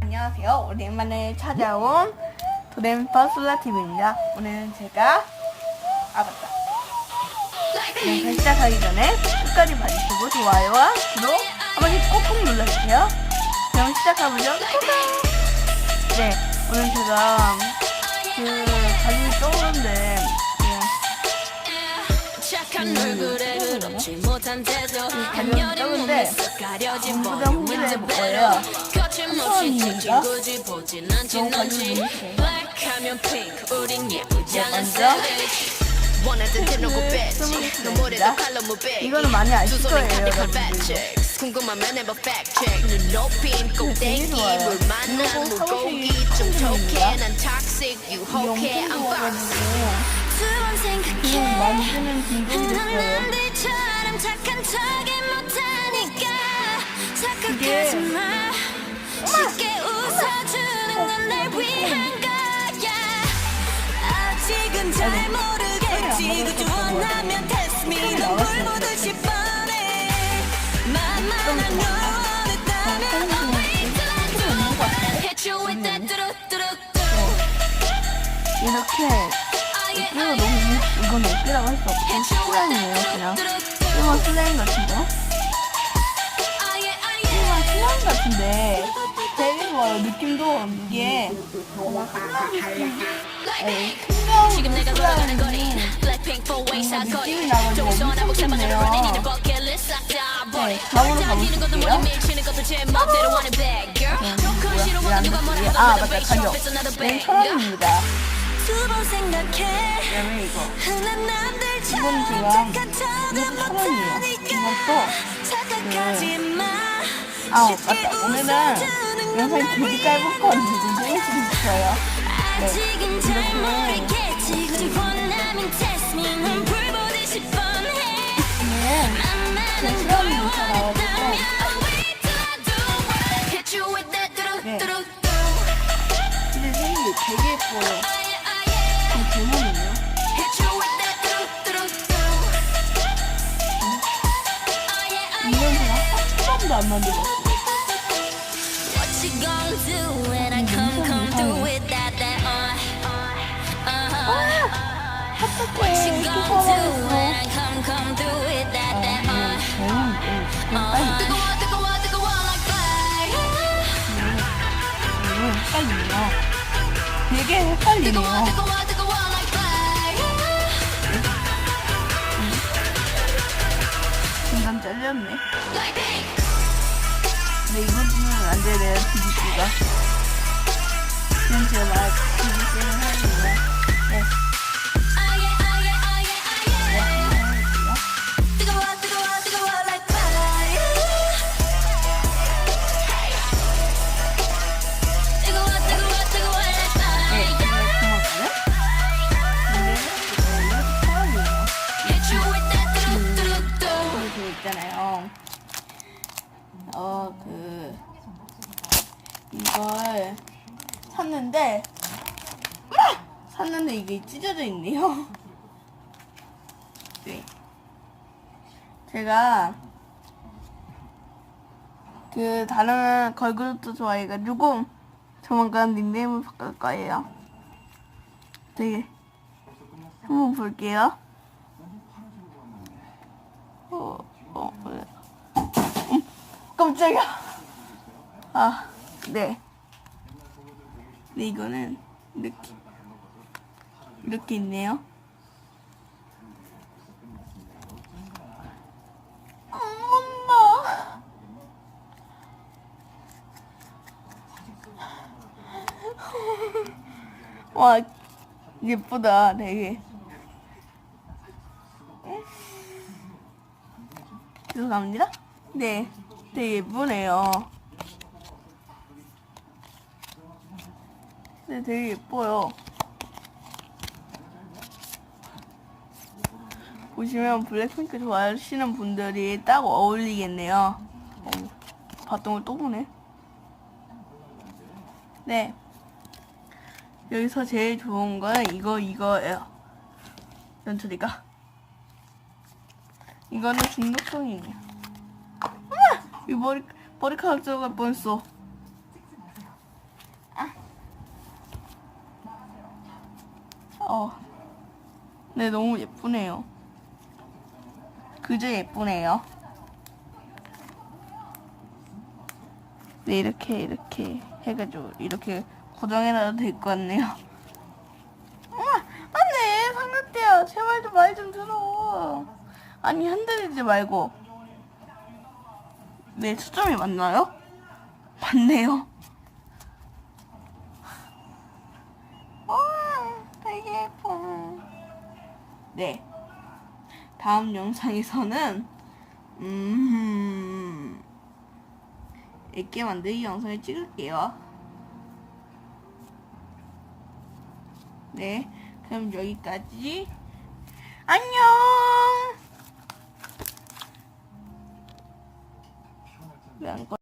안녕하세요. 오랜만에 찾아온 도렘퍼 솔라TV입니다. 오늘은 제가 아 맞다. 영상 시작하기 전에 끝까지 봐주시고 좋아요와 구독 한 번씩 꼭꼭 눌러주세요. 그럼 시작해보죠. 네, 오늘 제가 그 가슴이 떠오르는데 착한 얼굴에 그렇지 못한 태도 한여름 몸에서 가려진 윈드 해볼 배로 거예요. 처음입니다. 너무 가지고 있어요. 먼저 원하던 대놓고 뺐지 스물입니다. 너무래도 칼로 무배 이거는 많이 아실 두 손에 거예요, 여러분들. fat chicks 궁금하면 해봐 check 눈 높인 꼭대기 좋아요. 물 만난 이거 꼭 물고기 사보시기 좀. 톡해 난 toxic 유혹해 I'm boss 좋아가지고 두번 그냥 생각해 만드는 중독이 됐어요. 이게 원하면 test me. 눈물 묻듯이 뻔해. 만만한 너 원했다면 wait till I do hit you with that 뚜루뚜루뚜 이렇게 이거 너무 이- 이건 어깨라고 할 수 없고 슬라임이에요 그냥. 일반 슬라임 같은 거 일반 슬라임 같은데. 좋아요 느낌도 이게 지금 내가 걸어가는 거리 슬라임이 Blackpink for waist high 거리 느낌이 나가지고 동서남북 엄청 세반으로 좋네요. running in the bucket list 싹다 다음으로 다니는 것도. 머리 밀치는 것도 제 맘대로 하는 bad girl 조금 뭐야 싫어하는 누가 뭐라 해도 아 맞다 네 bang 천원입니다. 두번 생각해 그다음에 이거 이건 척은 이것도 못하니까 이것도 마아 맞다. 오늘은 영상이 건 되게 짧은 있어요 hit you with that 네. 뚜루뚜루뚜 근데 색이 되게 예뻐요. 아예 아예 그 제목은요? hit you with that 뚜루뚜루뚜 아예 아예 이건 제가 한 번도 안 만들었어 되게 헷갈리네요. 중간 잘렸네 근데 주면 안 되네요 디비씨가. 그냥 제가 막 디비씨를 하는구나 네네그 있잖아요. 어, 그, 이걸 샀는데, 아! 샀는데 이게 찢어져 있네요. 네. 제가, 그, 다른 걸그룹도 좋아해가지고, 조만간 닉네임을 바꿀 거예요. 되게, 한번 볼게요. 어, 어, 네. 음, 깜짝이야. 아, 네. 네, 이거는 이렇게 이렇게 있네요. 음, 엄마. 와, 예쁘다, 되게. 죄송합니다. 네, 되게 예쁘네요. 네, 되게 예뻐요. 보시면 블랙핑크 좋아하시는 분들이 딱 어울리겠네요. 어, 봤던 걸 또 보네. 네. 여기서 제일 좋은 건 이거, 이거예요. 연철이가. 이거는 중독성이 있네요. 이 머리 머리카락 들어갈 뻔했어. 아. 어. 네 너무 예쁘네요. 그저 예쁘네요. 네 이렇게 이렇게 해가지고 이렇게 고정해놔도 될 것 같네요. 엄마 안돼 상각대야 제발 좀 말 좀 들어. 아니 흔들리지 말고. 네, 초점이 맞나요? 맞네요. 와, 되게 예뻐. 네. 다음 영상에서는, 음, 애기 만들기 영상을 찍을게요. 네. 그럼 여기까지. 안녕! 왜안 꺼?